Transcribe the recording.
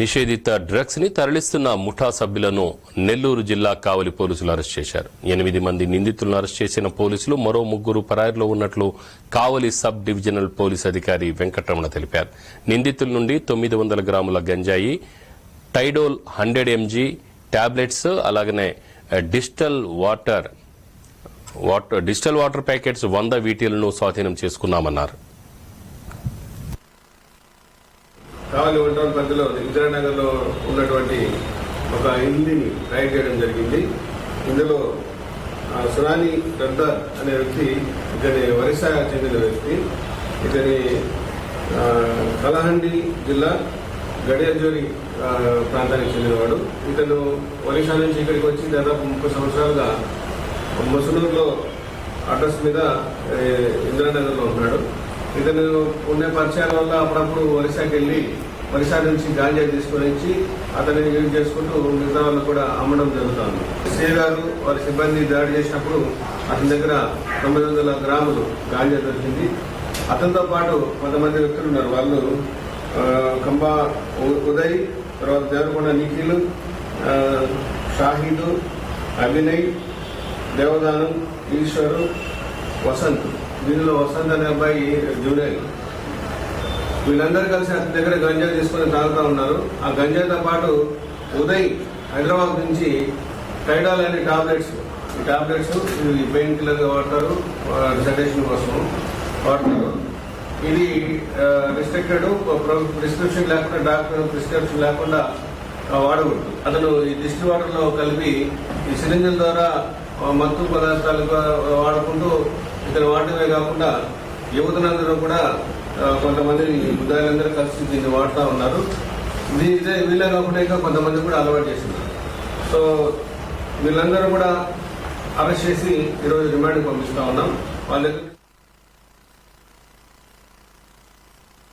నిషేధిత డ్రగ్స్ని తరలిస్తున్న ముఠా సభ్యులను నెల్లూరు జిల్లా కావలి పోలీసులు అరెస్ట్ చేశారు. ఎనిమిది మంది నిందితులను అరెస్ట్ చేసిన పోలీసులు మరో ముగ్గురు పరారిలో ఉన్నట్లు కావలి సబ్ డివిజనల్ పోలీస్ అధికారి వెంకటరమణ తెలిపారు. నిందితుల నుండి తొమ్మిది వందల గ్రాముల గంజాయి టైడోల్ హండ్రెడ్ ఎంజీ టాబ్లెట్స్ అలాగనే digital water water digital water packets వంద వీటీలను స్వాధీనం చేసుకున్నామన్నారు. కావలి వన్ టౌన్ పరిధిలో ఇందిరానగర్లో ఉన్నటువంటి ఒక ఇంటిని రైడ్ చేయడం జరిగింది. ఇందులో సునాని గద్దర్ అనే వ్యక్తి ఇతని ఒరిస్సా చెందిన వ్యక్తి ఇతని కలహండి జిల్లా గడియజోరి ప్రాంతానికి చెందినవాడు. ఇతను ఒరిస్సా నుంచి ఇక్కడికి వచ్చి దాదాపు ముప్పై సంవత్సరాలుగా ముసునూరులో అడ్రస్ మీద ఇతను ఉండే పరిచయాల వల్ల అప్పుడప్పుడు ఒరిస్సాకి వెళ్ళి ఒరిస్సా నుంచి గాంజా తీసుకొని వచ్చి అతన్ని యూజ్ చేసుకుంటూ మిగతా కూడా అమ్మడం జరుగుతుంది. సే గారు వారి సిబ్బంది దాడి చేసినప్పుడు అతని దగ్గర తొమ్మిది వందల గ్రాములు గాంజా దొరికింది. అతనితో పాటు కొంతమంది వ్యక్తులు ఉన్నారు. వాళ్ళు కంబా ఉదయ్ తర్వాత దేవరకొండ నిఖిల్ షాహీదు అభినయ్ దేవదానం ఈశ్వరు వసంత్ దీనిలో వసంత్ అనే అబ్బాయి జూనియర్. వీళ్ళందరూ కలిసి అతని దగ్గర గంజా తీసుకొని తాగుతా ఉన్నారు. ఆ గంజాతో పాటు ఉదయ్ హైదరాబాద్ నుంచి టైడాల్ అనే టాబ్లెట్స్ ఈ టాబ్లెట్స్ ఇవి పెయిన్ కిల్లర్గా వాడతారు. సెడేషన్ కోసం వాడతారు. ఇది రిస్ట్రిక్టెడ్ ప్రిస్క్రిప్షన్ లేకుండా డాక్టర్ ప్రిస్క్రిప్షన్ లేకుండా వాడకూడదు. అతను ఈ డిస్టిల్ వాటర్లో కలిపి ఈ సిలిండర్ ద్వారా మత్తు పదార్థాలు వాడుకుంటూ ఇతను వాడటమే కాకుండా యువతలందరూ కూడా కొంతమంది బుద్ధాయిలందరూ కలిసి దీన్ని వాడుతూ ఉన్నారు. ఇది వీళ్ళే కాకుండా ఇంకా కొంతమంది కూడా అలవాటు చేస్తున్నారు. సో వీళ్ళందరూ కూడా అరెస్ట్ చేసి ఈరోజు రిమాండ్కి పంపిస్తా ఉన్నాం. వాళ్ళ దగ్గర